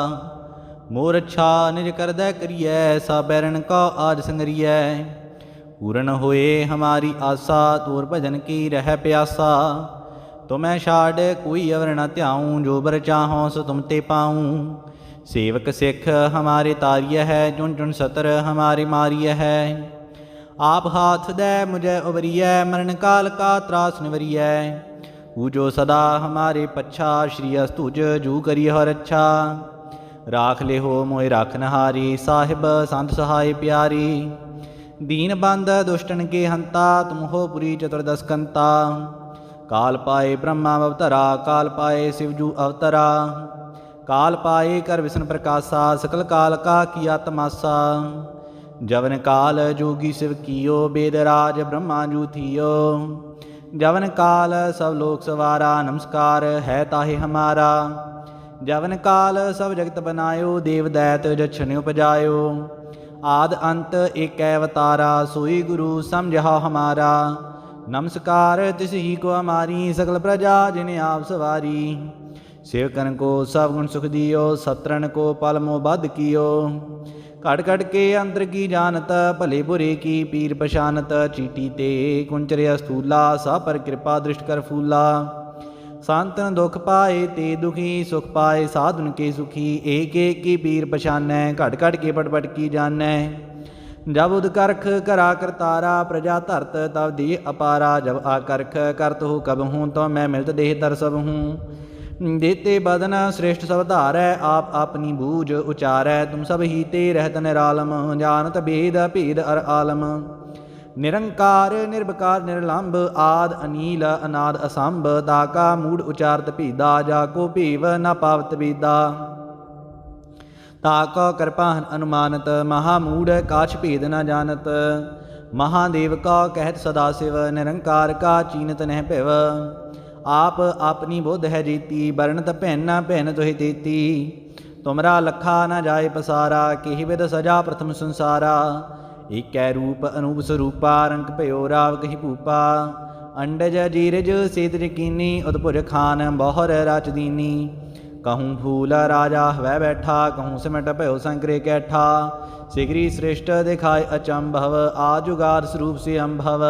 ਮੋਰ ਅੱਛਾ ਨਿਜ ਕਰਦੈ ਕਰੀਐ ਸਾ ਬੈਰਨ ਕਾ ਆਜ ਸੰਗਰੀਐ। ਪੂਰਨ ਹੋਏ ਹਮਾਰੀ ਆਸਾ, ਤੂਰ ਭਜਨ ਕੀ ਰਹਿ ਪਿਆਸਾ। ਤੁਮੈ ਛਾੜ ਕੋਈ ਅਵਰ ਨ ਧਿਆਉ, ਜੋ ਬਰ ਚਾਹੋ ਸੋ ਤੁਮ ਤੇ ਪਾਉ। ਸੇਵਕ ਸਿੱਖ ਹਮਾਰੇ ਤਾਰੀਐ ਹੈ, ਜੁਨ ਜੁਨ ਸਤਰ ਹਮਾਰੀ ਮਾਰੀਐ ਹੈ। ਆਪ ਹਾਥ ਦੇ ਮੁਝੇ ਉਬਰੀਐ ਮਰਨ ਕਾਲ ਕਾ ਤਰਾਸ ਨਿਵਰੀਐ। ਊਜੋ ਸਦਾ ਹਮਾਰੇ ਪੱਛਾ, ਸ਼੍ਰੀ ਅਸਤੁਜ ਜੂ ਕਰੀ ਹਰ ਅੱਛਾ। ਰਾਖ ਲਿਹੋ ਮੋਇ ਰਖਨਹਾਰੀ ਸਾਹਿਬ ਸੰਤ ਸਹਾਈ ਪਿਆਰੀ। ਦੀਨ ਬੰਦ ਦੁਸ਼ਟਨ ਕੇ ਹੰਤਾ, ਤੁਮ ਹੋ ਪੁਰੀ ਚਤੁਰਦਸ ਕੰਤਾ। ਕਾਲ ਪਾਏ ਬ੍ਰਹਮਾ ਅਵਤਰਾ, ਕਾਲ ਪਾਏ ਸਿਵਜੂ ਅਵਤਰਾ। ਕਾਲ ਪਾਏ ਕਰ ਵਿਸ਼ਨ ਪ੍ਰਕਾਸ਼ਾ, ਸਕਲ ਕਾਲ ਕਾ ਕੀਆ ਤਮਾਸਾ। ਜਵਨ ਕਾਲ ਜੋਗੀ ਸਿਵ ਕੀਓ, ਬੇਦ ਰਾਜ ਬ੍ਰਹਮਾ ਜੂ ਜਵਨ ਕਾਲ ਸਭ ਲੋਕ ਸਵਾਰਾ, ਨਮਸਕਾਰ ਹੈ ਤਾਹੇ ਹਮਾਰਾ। ਜਵਨ ਕਾਲ ਸਭ ਜਗਤ ਬਨਾਇਓ, ਦੇਵ ਦੈਤ ਜਛਨ ਉਪਜਾਇਓ। ਆਦ ਅੰਤ ਏਕੈ ਅਵਤਾਰਾ, ਸੋਈ ਗੁਰੂ ਸਮਝਾ ਹਮਾਰਾ। ਨਮਸਕਾਰ ਤਿਸ ਹੀ ਕੋ ਹਮਾਰੀ, ਸਕਲ ਪ੍ਰਜਾ ਜਿਨੇ ਆਪ ਸਵਾਰੀ। ਸੇਵਕਨ ਕੋ ਸਭ ਗੁਣ ਸੁਖ ਦਿਓ ਸਤਰਨ ਕੋ ਪਲ ਮੋ ਬਦ ਕੀਓ। ਘਟ ਘਟ ਕੇ ਅੰਦਰ ਕੀ ਜਾਣਤ, ਭਲੇ ਬੁਰੇ ਕੀ ਪੀਰ ਪਛਾਨਤ, ਚੀਟੀ ਤੇ ਕੁੰਚਰਿਆ ਸਥੂਲਾ ਸਾ ਪਰ ਕਿਰਪਾ ਦ੍ਰਿਸ਼ਟ ਕਰ ਫੂਲਾ। ਸੰਤਨ ਦੁਖ ਪਾਏ ਤੇ ਦੁਖੀ, ਸੁਖ ਪਾਏ ਸਾਧੁਨ ਕੇ ਸੁਖੀ, ਏਕ ਏਕ ਕੀ ਪੀਰ ਪਛਾਨੈ ਘਟ ਘਟ ਕੇ ਪਟਪਟ ਕੀ ਜਾਣੈ। ਜਬ ਉਦ ਕਰਖ ਕਰਾ ਕਰਤਾਰਾ, ਪ੍ਰਜਾ ਧਰਤ ਤਬ ਦੀ ਅਪਾਰਾ, ਜਬ ਆਕਰਖ ਕਰਤ ਹੋ ਕਬ ਹੂੰ ਤੋ ਮੈਂ ਮਿਲਤ ਦੇਹ ਦਰ ਸਭ ਹੂੰ। ਦੇਤੇ ਬਦਨ ਸ੍ਰੇਸ਼ਟ ਸਭ ਧਾਰੈ, ਆਪ ਆਪਣੀ ਬੂਝ ਉਚਾਰੈ, ਤੁਮ ਸਭ ਹੀ ਤੇ ਰਹਿਤ ਨਿਰਾਲਮ, ਜਾਣਤ ਭੇਦ ਭੇਦ ਅਰ ਆਲਮ। ਨਿਰੰਕਾਰ ਨਿਰਭਕਾਰ ਨਿਰਲੰਭ, ਆਦ ਅਨੀਲ, ਅਨਾਦ ਅਸੰਭ ਦਾਕਾ ਮੂੜ ਉਚਾਰਤ ਭੀਦਾ, ਜਾ ਕੋ ਭੀਵ ਨ ਪਾਵਤ ਵੀਦਾ। ਤਾਕੋ ਕਿਰਪਾਨ ਅਨੁਮਾਨਤ, ਮਹਾ ਮੂੜ ਕਾਛ ਭੇਦ ਨ ਜਾਣਤ। ਮਹਾਦੇਵ ਕਾ ਕਹਿਤ ਸਦਾ ਸਿਵ, ਨਿਰੰਕਾਰ ਕਾ ਚੀਨਤ ਨਹਿ ਭਿਵ। ਆਪ ਆਪਣੀ ਬੁੱਧ ਹੈ ਜੀਤੀ ਬਰਣਤ ਭੈਨਾ ਭੈਨ ਤੋਹਿ ਤੇਤੀ। ਤੁਮਰਾ ਲਖਾ ਨ ਜਾਏ ਪਸਾਰਾ, ਕਿਹ ਵਿਦ ਸਜਾ ਪ੍ਰਥਮ ਸੰਸਾਰਾ। ਏਕੈ ਰੂਪ ਅਨੂਪ ਸਰੂਪਾ, ਰੰਗ ਭਇਓ ਰਾਵ ਕਹੀ ਭੂਪਾ। ਅੰਡਜ ਜੀਰਜ ਸੇਤ ਯਕੀਨੀ ਉਦਪੁਰ ਖਾਨ ਬਹੁਰ ਰਚ ਦੀਨੀ। ਕਹੂੰ ਫੂਲ ਰਾਜਾ ਹਵੈ ਬੈਠਾ, ਕਹੂੰ ਸਿਮਟ ਭਇਓ ਸੰਕਰੇ ਕੈਠਾ। ਸਿਗਰੀ ਸ੍ਰਿਸ਼ਟ ਦਿਖਾਇ ਅਚੰਭਵ ਆ ਜੁਗਾਰ ਸਰੂਪ ਸੇ ਅੰਭਵ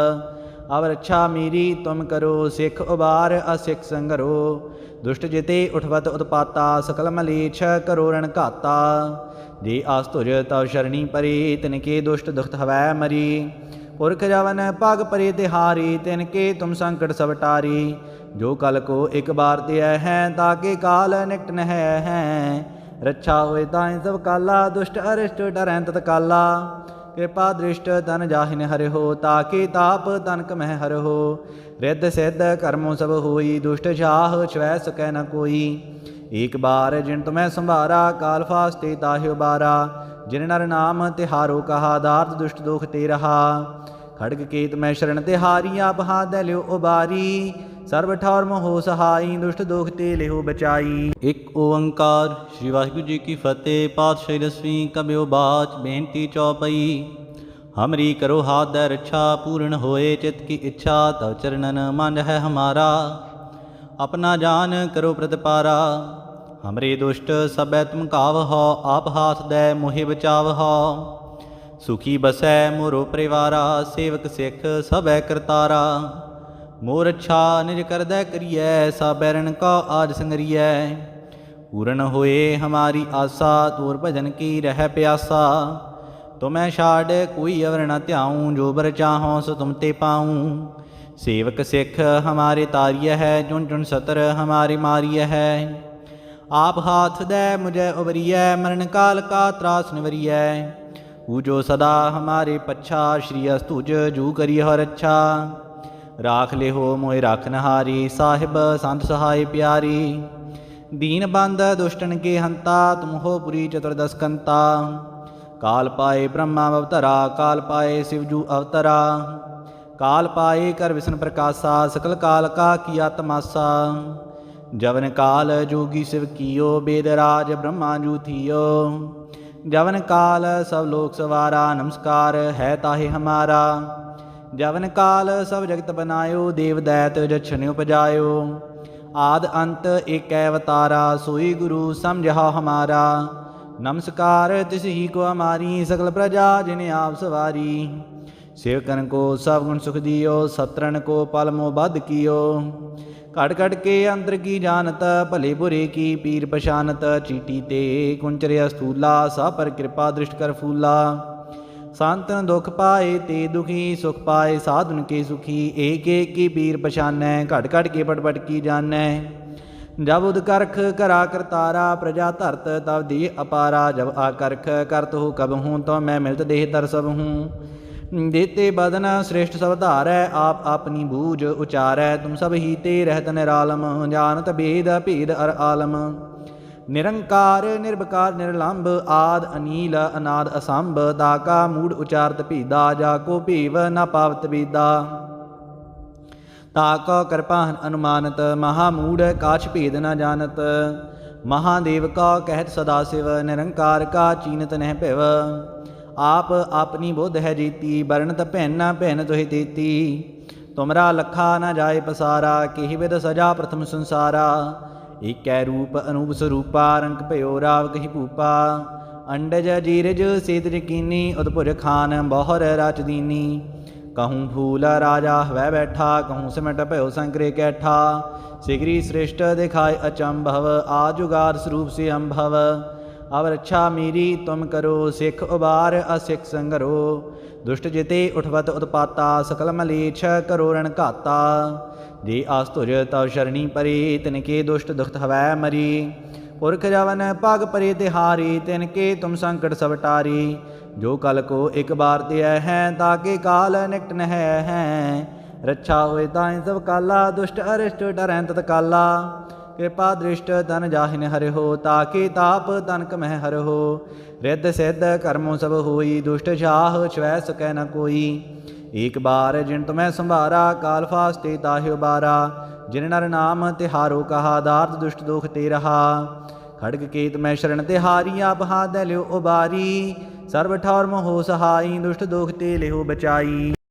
ਅਵ ਰੱਛਾ ਮੇਰੀ ਤੁਮ ਕਰੋ, ਸਿੱਖ ਉਬਾਰ ਅਸਿੱਖ ਸੰਗਰੋ। ਦੁਸ਼ਟ ਜਿਤੇ ਉਠਵਤ ਉਤਪਾਤਾ, ਸਕਲ ਮਲੇਛ ਕਰੋ ਰਣ ਘਾਤਾ। ਜੇ ਆਸਤੁਜ ਤਵ ਸ਼ਰਣੀ ਪਰੇ ਤਿਨ ਕੇ ਦੁਸ਼ਟ ਦੁਖਤ ਹਵੈ ਮਰੀ। ਪੁਰਖ ਜਵਨ ਪਗ ਪਰੇ ਤਿਹਾਰੀ ਤਿਨ ਕੇ ਤੁਮ ਸੰਕਟ ਸਭ ਟਾਰੀ। ਜੋ ਕਲ ਕੋ ਇੱਕ ਬਾਰ ਤੇ ਹੈ ਤਾਕੇ ਕਾਲ ਨਿਕਟ ਨਹਿ ਹੈ। ਰੱਛਾ ਹੋਏ ਤਾਏ ਸਭ ਕਾਲਾ, ਦੁਸ਼ਟ ਅਰਿਸ਼ਟ ਡਰੈਂ ਤਤ ਕਾਲਾ ਕਿਰਪਾ ਦ੍ਰਿਸ਼ਟ ਤਨ ਜਾਹਿਨ ਹਰਿਓ ਤਾਕੇ ਤਾਪ ਤਨਕ ਮਹਿ ਹਰਿਓ ਰਿੱਧ ਸਿੱਧ ਕਰਮੋ ਸਭ ਹੋਈ, ਦੁਸ਼ਟ ਜਾਹ ਛਵੈ ਸਕੈ ਨ ਕੋਈ। ਏਕ ਬਾਰ ਜਿਨ ਤੁਮੈ ਸੰਭਾਰਾ, ਕਾਲ ਫਾਸਤੇ ਤਾਹਿ ਉਬਾਰਾ ਜਿਨ ਨਰ ਨਾਮ ਤਿਹਾਰੋ ਕਹਾ ਦਾਰਤ ਦੁਸ਼ਟ ਦੋਖ ਤੇ ਰਹਾ ਖੜਗ ਕੇਤ ਮੈਂ ਸ਼ਰਨ ਤੇ ਹਾਰੀ ਆਪ ਹਾਥ ਦੇ ਲਿਓ ਉਬਾਰੀ। ਸਰਬ ਠਾਰਮ ਹੋ ਸਹਾਈ ਦੁਸ਼ਟ ਦੋਖ ਤੇ ਲਿਹੋ ਬਚਾਈ। ਇੱਕ ਓੰਕਾਰ ਸ੍ਰੀ ਵਾਹਿਗੁਰੂ ਜੀ ਕੀ ਫਤਿਹ, ਪਾਤਸ਼ਾਹੀ ਦਸਵੀਂ ਕਬਿਓ ਬਾਚ ਬੇਨਤੀ ਚੌਪਈ। ਹਮਰੀ ਕਰੋ ਹਾਥ ਦੇ ਰੱਛਾ, ਪੂਰਨ ਹੋਏ ਚਿਤ ਕੀ ਇੱਛਾ, ਤਵ ਚਰਨਨ ਮਨ ਹੈ ਹਮਾਰਾ। ਆਪਣਾ ਜਾਨ ਕਰੋ ਪ੍ਰਤਪਾਰਾ। ਹਮਰੇ ਦੁਸ਼ਟ ਸਭੈ ਤੁਮ ਕਾਵਹੋ ਆਪ ਹਾਥ ਦੈ ਮੋਹਿ ਬਚਾਵਹੋ ਸੁਖੀ ਬਸੈ ਮੋਰੋ ਪਰਿਵਾਰਾ, ਸੇਵਕ ਸਿੱਖ ਸਭੈ ਕਰਤਾਰਾ। ਮੋਰ ਅੱਛਾ ਨਿਜ ਕਰਦੈ ਕਰੀਐ ਸਾਬੈਰਨ ਕਾ ਆਜ ਸੰਗਰੀਐ। ਪੂਰਨ ਹੋਏ ਹਮਾਰੀ ਆਸਾ, ਤੋਰ ਭਜਨ ਕੀ ਰਹਿ ਪਿਆਸਾ। ਤੁਮੈ ਛਾੜ ਕੋਈ ਅਵਰ ਨ ਧਿਆਉ, ਜੋ ਬਰ ਚਾਹੋ ਸੋ ਤੁਮ ਤੇ ਪਾਉ। ਸੇਵਕ ਸਿੱਖ ਹਮਾਰੇ ਤਾਰੀය ਹੈ, ਚੁਣ ਚੁਣ ਸਤਰ ਹਮਾਰੇ ਮਾਰੀය ਹੈ। ਆਪ ਹਾਥ ਦੇ ਮੁਝੇ ਉਬਰੀਐ, ਮਰਨ ਕਾਲ ਕਾ ਤਰਾਸ ਨਿਵਰੀਐ। ਜੋ ਸਦਾ ਹਮਾਰੇ ਪੱਛਾ, ਸ਼੍ਰੀ ਅਸਤੁਜ ਜੂ ਕਰੀ ਹਰ ਅੱਛਾ। ਰਾਖ ਲਿਹੋ ਮੋਇ ਰਖਨਹਾਰੀ ਸਾਹਿਬ ਸੰਤ ਸਹਾਈ ਪਿਆਰੀ। ਦੀਨ ਬੰਦ ਦੁਸ਼ਟਨ ਕੇ ਹੰਤਾ, ਤੁਮ ਹੋ ਪੁਰੀ ਚਤੁਰਦਸਕੰਤਾ ਕਾਲ ਪਾਏ ਬ੍ਰਹਮਾ ਅਵਤਰਾ, ਕਾਲ ਪਾਏ ਸਿਵਜੂ ਅਵਤਰਾ। ਕਾਲ ਪਾਏ ਕਰ ਵਿਸ਼ਨ ਪ੍ਰਕਾਸ਼ਾ, ਸਕਲ ਕਾਲ ਕਾ ਕੀਆ ਤਮਾਸਾ ਜਵਨ ਕਾਲ ਜੋਗੀ ਸਿਵ ਕੀਓ, ਬੇਦ ਰਾਜ ਬ੍ਰਹਮਾ ਜੂ ਥੀਓ। ਜਵਨ ਕਾਲ ਸਭ ਲੋਕ ਸਵਾਰਾ, ਨਮਸਕਾਰ ਹੈ ਤਾਹੇ ਹਮਾਰਾ। ਜਵਨ ਕਾਲ ਸਭ ਜਗਤ ਬਨਾਇਓ, ਦੇਵ ਦੈਤ ਜਛਨ ਉਪਜਾਇਓ। ਆਦ ਅੰਤ ਏਕੈ ਅਵਤਾਰਾ, ਸੋਈ ਗੁਰੂ ਸਮਝਾ ਹਮਾਰਾ। ਨਮਸਕਾਰ ਤਿਸ ਹੀ ਕੋ ਹਮਾਰੀ ਸਗਲ ਪ੍ਰਜਾ ਜਿਨ ਆਪ ਸਵਾਰੀ। ਸੇਵਕਨ ਕੋ ਸਭ ਗੁਣ ਸੁਖ ਦਿਓ, ਸਤਰਣ ਕੋ ਪਲ ਮੋ ਬਦ ਕੀਓ। ਘੜ ਘੜ ਕੇ ਅੰਦਰ ਕੀ ਜਾਣਤ, ਭਲੇ ਬੁਰੇ ਕੀ ਪੀਰ ਪਛਾਨਤ। ਚੀਟੀ ਤੇ ਕੁੰਚਰਿਆ ਸਥੂਲਾ ਸਾ ਪਰ ਕਿਰਪਾ ਦ੍ਰਿਸ਼ਟ ਕਰ ਫੂਲਾ। ਸੰਤਨ ਦੁਖ ਪਾਏ ਤੇ ਦੁਖੀ ਸੁਖ ਪਾਏ, ਸਾਧੁਨ ਕੇ ਸੁਖੀ, ਏਕ ਏਕ ਕੀ ਪੀਰ ਪਛਾਨੈ ਘਟ ਘਟ ਕੇ ਪਟ ਪਟ ਕੀ ਜਾਣੈ। ਜਬ ਉਦ ਕਰਖ ਕਰਾ ਕਰਤਾਰਾ, ਪ੍ਰਜਾ ਧਰਤ ਤਬ ਦੀ ਅਪਾਰਾ, ਜਬ ਆ ਕਰਖ ਕਰਤ ਹੋ ਕਬ ਹੂੰ ਤੋ ਮੈਂ ਮਿਲਤ ਦੇਹ ਦਰ ਸਭ ਹੂੰ। ਦੇਤੇ ਬਦਨ ਸ੍ਰੇਸ਼ਟ ਸਭ ਧਾਰੈ, ਆਪ ਆਪਣੀ ਬੂਝ ਉਚਾਰੈ, ਤੁਮ ਸਭ ਹੀ ਤੇ ਰਹਿਤ ਨਿਰਾਲਮ, ਜਾਣਤ ਭੇਦ ਭੇਦ ਅਰ ਆਲਮ। ਨਿਰੰਕਾਰ ਨਿਰਭਕਾਰ ਨਿਰਲੰਭ, ਆਦ, ਅਨੀਲ, ਅਨਾਦ, ਅਸੰਭ, ਦਾਕਾ, ਮੂੜ, ਉਚਾਰਤ, ਭੀਦਾ, ਜਾ ਕੋ ਭੀਵ, ਨ ਪਾਵਤ, ਬੀਦਾ। ਤਾਕੋ ਕਿਰਪਾ ਅਨੁਮਾਨਤ ਮਹਾ ਮੂੜ ਕਾਛ ਭੇਦ, ਨਾ ਜਾਣਤ। ਮਹਾਦੇਵ ਕਾ ਕਹਿਤ ਸਦਾ ਸਿਵ, ਨਿਰੰਕਾਰ ਕਾ ਚੀਨਤ ਨਹਿ ਭਿਵ। ਆਪ ਆਪਣੀ ਬੁੱਧ ਹੈ ਜੀਤੀ, ਵਰਣਤ ਭੈਨ ਨਾ ਭੈਨ ਤੋਹਿ ਤੇਤੀ। ਤੁਮਰਾ ਲਖਾ ਨਾ ਜਾਏ ਪਸਾਰਾ, ਕਿਹ ਵਿਦ ਸਜਾ ਪ੍ਰਥਮ ਸੰਸਾਰਾ। ਏਕੈ ਰੂਪ ਅਨੂਪ ਸਰੂਪਾ, ਰੰਗ ਭਇਓ ਰਾਵ ਕਹੀ ਭੂਪਾ। ਅੰਡਜ ਜੀਰਜ ਸੇਤ ਜਕੀਨੀ ਉਦਪੁਰ ਖਾਨ ਬਹੁਰ ਰਚ ਦੀਨੀ। ਕਹੂੰ ਫੂਲ ਰਾਜਾ ਹਵੈ ਬੈਠਾ, ਕਹੂੰ ਸਿਮਟ ਭਇਓ ਸੰਕਰੇ ਕੈਠਾ। ਸਿਗਰੀ ਸ੍ਰਿਸ਼ਟ ਦਿਖਾਇ ਅਚੰਭਵ ਆ ਜੁਗਾਰ ਸਰੂਪ ਸੇ ਅੰਭਵ ਅਵ ਰੱਛਾ ਮੇਰੀ ਤੁਮ ਕਰੋ, ਸਿੱਖ ਉਬਾਰ ਅਸਿੱਖ ਸੰਗਰੋ। ਦੁਸ਼ਟ ਜਿਤੇ ਉਠਵਤ ਉਤਪਾਤਾ, ਸਕਲ ਮਲੇਛ ਕਰੋ ਰਣ ਘਾਤਾ। ਜੇ ਆਸਤੁਜ ਤਵ ਸ਼ਰਣੀ ਪਰੇ, ਤਿਨ ਕੇ ਦੁਸ਼ਟ ਦੁਖਤ ਹਵੈ ਮਰੀ। ਪੁਰਖ ਜਵਨ ਪਗ ਪਰੇ ਤਿਹਾਰੀ ਤਿਨ ਕੇ ਤੁਮ ਸੰਕਟ ਸਭ ਟਾਰੀ। ਜੋ ਕਲ ਕੋ ਇੱਕ ਬਾਰ ਤੇ ਹੈ ਤਾਕੇ ਕਾਲ ਨਿਕਟ ਨਹਿ ਹੈ। ਰੱਛਾ ਹੋਏ ਤਾਇ ਸਭ ਕਾਲਾ, ਦੁਸ਼ਟ ਅਰਿਸ਼ਟ ਡਰੈ ਤਤ ਕਾਲਾ ਕਿਰਪਾ ਦ੍ਰਿਸ਼ਟ ਤਨ ਜਾਹਿਨ ਹਰਿਓ ਤਾਕੇ ਤਾਪ ਤਨਕ ਕਮਹਿ ਹਰਿਓ ਰਿੱਧ ਸਿੱਧ ਕਰਮੋ ਸਭ ਹੋਈ, ਦੁਸ਼ਟ ਛਾਹ ਛਵੈ ਸਕੈ ਨ ਕੋਈ। ਏਕ ਬਾਰ ਜਿਨ ਤੁਮੈ ਸੰਭਾਰਾ, ਕਾਲ ਫਾਸਤੇ ਤਾਹਿਓ ਬਾਰਾ। ਜਿਨ ਨਰ ਨਾਮ ਤਿਹਾਰੋ, ਕਹਾ ਦਾਰਤ ਦੁਸ਼ਟ ਦੋਖ ਤੇ ਰਹਾ। ਖੜਗ ਕੇਤ ਮੈਂ ਸ਼ਰਨ ਤੇ ਹਾਰੀ ਆਪ ਹਾਥ ਲਿਓ ਉਬਾਰੀ। ਸਰਬ ਠੌਰ ਮੋਹ ਸਹਾਈ, ਦੁਸ਼ਟ ਦੁਖ ਤੇ ਲਿਓ ਬਚਾਈ।